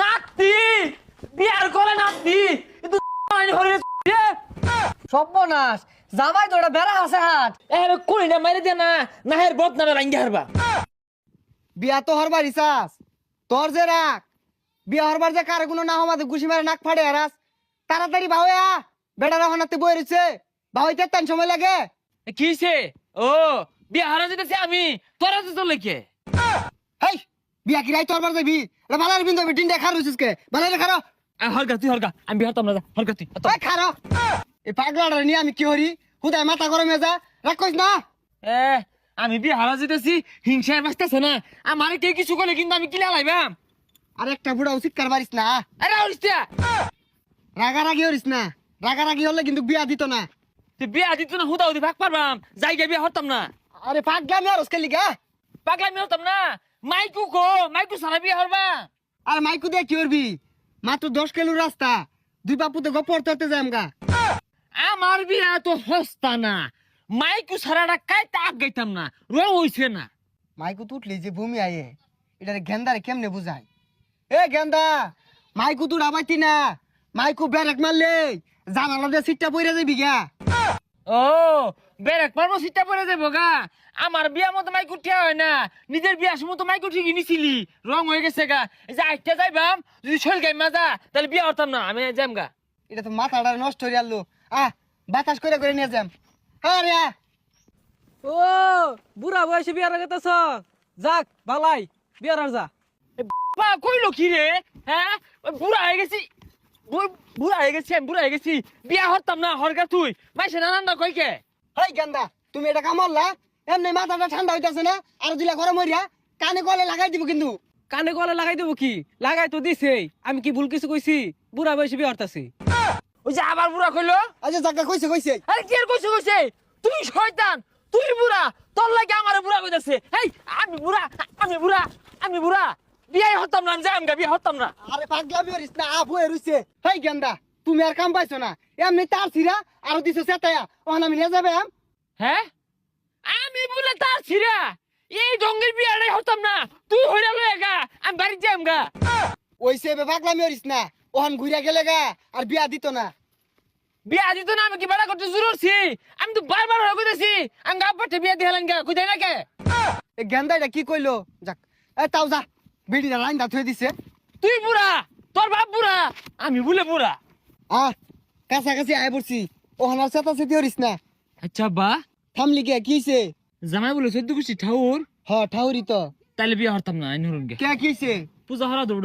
নাতি! বিয়ার করে নাতি! কিন্তু আইন হরে সর্বনাশ! জামাই তো ওটা বেড়া আছে হাট। এর না মারি দে না না হের বদ না লাঙ্গি হারবা। বিয়া তো হরবার ইসাস তোর যে রাখ বিয়া হরবার যে কারে কোনো না হমাতে গুছি মারে নাক ফাড়ে হারাস। তাড়াতাড়ি ভাওয়া বেটা রাখো নাতে বই রয়েছে ভাওয়াইতে তান সময় লাগে। কিছে ও বিয়া হারা যেতেছে আমি। তোরা তো চলে কে? হেই! বিয়া কি রাই তোরবার যাবি? এটা ভালো বিন্দু ডিন দেখা রয়েছিস কে ভালো রে খারো। হরকা তুই হরকা আমি বিয়া হরতাম না হরকা তুই এই খারো। এই পাগলাটা নিয়ে আমি কি হরি? হুদায় মাথা গরম যা। রাখ কইস না। এ আমি বিয়া হারা যেতেছি হিংসায় বাঁচতেছে না। আমার কে কিছু করলে কিন্তু আমি কিলা লাইবাম। আর একটা বুড়া উচিত কার পারিস না আরে হরিস্তা রাগারাগি হরিস না। রাগারাগি হলে কিন্তু বিয়া দিত না। তুই বিয়া দিত না হুদা হুদি ভাগ পারবাম জায়গা বিয়া হরতাম না। আরে পাগলামি আর ওসকে লিগা পাগলামি হরতাম না। মাইকু কো মাইকু সারা বিয়া হরবা। আর মাইকু দিয়ে কি করবি? মাত্র দশ কিলো রাস্তা দুই বাপুতে গপর তরতে যাই আমগা। আমার বিয়া তো হস্তা না। মাইকু সারাটা কাইতে আগ গাইতাম না রং হইছে না। মাইকু তুটলি যে ভূমি আয়ে এটা গেন্দারে কেমনে বুঝায়? এ গেন্দা মাইকু তুড়া পাইতি না মাইকু ব্যারেক মারলে জানালা দিয়ে সিটটা পইরা যাবি গা। ও বেরেক পারব সিটটা পরে যাব গা। আমার বিয়া মতো মাইকু ঠিয়া হয় না। নিজের বিয়ার সময় তো মাইকু ঠিকই নিছিলি। রং হয়ে গেছে গা। এই যে আইটা যাইবাম যদি শৈল গাই মাজা তাহলে বিয়া হরতাম না। আমি যাম গা। এটা তো মাথাটা নষ্ট হয়ে আলো আহ বাতাস করে করে নিয়ে যাম। হ্যাঁ রে আ। ও বুড়া বয়সে বিয়ার আগাতেছ যাক বালাই বিয়ার আর যা। বা কইলো কি রে? হ্যাঁ? বুড়া হয়ে গেছি। বুড়া হয়ে গেছি আমি বুড়া হয়ে গেছি। বিয়া হরতাম না হরগা তুই। মাইসে নানান না কইকে? হেই গেন্দা তুমি এটা কামড়লা এমনি মাথাটা ঠান্ডা হইতাছে না আর দিলা গরম হইয়া কানে কলে লাগাই দিব কিন্তু। কানে গলে লাগাই দেবো কি? লাগাই তো দিছে আমি কি ভুল কিছু কইছি? বুড়া বয়সে বিয়া হরতাছি ওই যে আবার বুড়া কইলো? আচ্ছা জায়গা কইছে কইছে। আরে কি আর কইছে কইছে? তুই শয়তান তুই বুড়া তোর লাগে আমার বুড়া কইতাছে। এই আমি বুড়া আমি বুড়া আমি বুড়া। বিয়াই হতাম না আমি যাই আমগা বিয়া হতাম না। আরে পাগলামি হরিস না আপ হয়ে হেই গেন্দা তুমি আর কাম পাইছো না। এমনি তার ছিড়া আর দিছো সেতায়া। ওখান আমি নিয়ে যাবে হ্যাঁ? আমি বলে তার ছিড়া। এই ডঙ্গের বিয়াটাই হতাম না। তুই হইরা লয়ে গা আমি বাড়ি যাই আমগা ওই সে পাগলামি হরিস না। ওখান ঘুরিয়া গেলে গা আর বিয়া দিত না। বিয়া দিত না আমি কি বেড়া করতে জুরছি আমি তো বারবার হয়ে কইতেছি। আমি গা পাঠে বিয়া দিয়ে হেলেন গা কই না কে? এ গেন্দা এটা কি কইলো? যাক এ তাও যা বিড়িটা লাইন দা থুয়ে দিছে। তুই বুড়া তোর বাপ বুড়া আমি বলে বুড়া। আহ কাছাকাছি আয় পড়ছি। ও হানার সেতা সেটি হরিস না। আচ্ছা বা। থামলি কে কিছে জামাই বলে সদ্য খুশি ঠাউর হ ঠাউরি তো। তাইলে বিয়া হরতাম না আইন হরুন কে কিছে পূজা হরা দৌড়